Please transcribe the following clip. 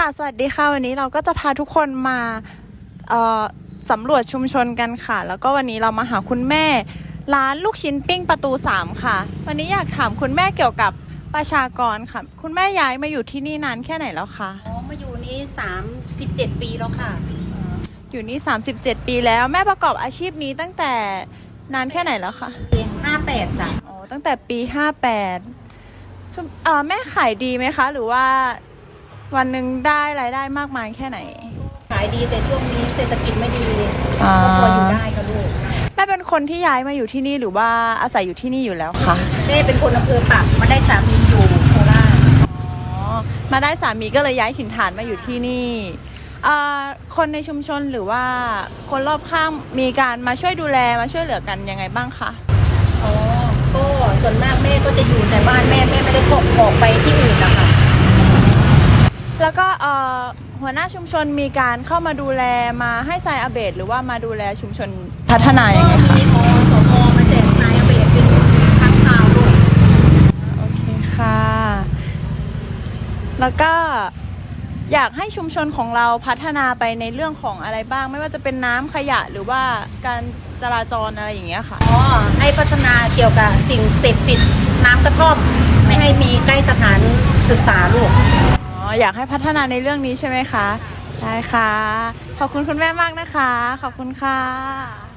ค่ะ สวัสดีค่ะ วันนี้เราก็จะพาทุกคนมาเอ่อสำรวจชุมชนกันค่ะ แล้วก็วันนี้เรามาหาคุณแม่ ร้านลูกชิ้นปิ้งประตูสามค่ะ วันนี้อยากถามคุณแม่เกี่ยวกับประชากรค่ะ คุณแม่ย้ายมาอยู่ที่นี่นานแค่ไหนแล้วคะอ๋อมาอยู่นี่37 ปีแล้วค่ะ อยู่นี่ 37 ปีแล้วแม่ประกอบอาชีพนี้ตั้งแต่นานแค่ไหนแล้วคะปี58จ้ะอ๋อตั้งแต่ปี 58ชุมเอ่อแม่ขายดีไหมคะ หรือว่า วันหนึ่งได้รายได้มากมายแค่ไหน ขายดีแต่ช่วงนี้เศรษฐกิจไม่ดีอ่าก็พออยู่ได้ค่ะลูกแม่เป็นคนที่ย้ายมาอยู่ที่นี่หรือว่าอาศัยอยู่ที่นี่อยู่แล้วคะแม่เป็นคนอำเภอปักมาได้สามีอยู่โคราชอ๋อมาได้สามีก็เลยย้ายถิ่นฐานมาอยู่ที่นี่อ่าคนในชุมชนหรือว่าคนรอบข้างมีการมาช่วยดูแลมาช่วยเหลือกันยังไงบ้างคะอ๋อก็ส่วนมากแม่ก็จะอยู่แต่บ้านแม่แม่ไม่ได้ออกออกไปที่อื่นนะคะ แล้วก็เอ่อ หัวหน้าชุมชนมีการเข้ามาดูแลมาให้ทรายอาเบดหรือว่ามาดูแลชุมชนพัฒนายังไงคะมีอสมมาแจกทรายอาเบดเป็นครั้งคราวลูกโอเคค่ะ แล้วก็อยากให้ชุมชนของเราพัฒนาไปในเรื่องของอะไรบ้าง ไม่ว่าจะเป็นน้ำขยะหรือว่าการจราจรอะไรอย่างเงี้ยค่ะอ๋อให้พัฒนาเกี่ยวกับสิ่งเสพติดน้ำกระท่อม ไม่ให้มีใกล้สถานศึกษาลูก อยากให้พัฒนาในเรื่องนี้ใช่ไหมคะ ได้ค่ะ ขอบคุณคุณแม่มากนะคะ ขอบคุณค่ะ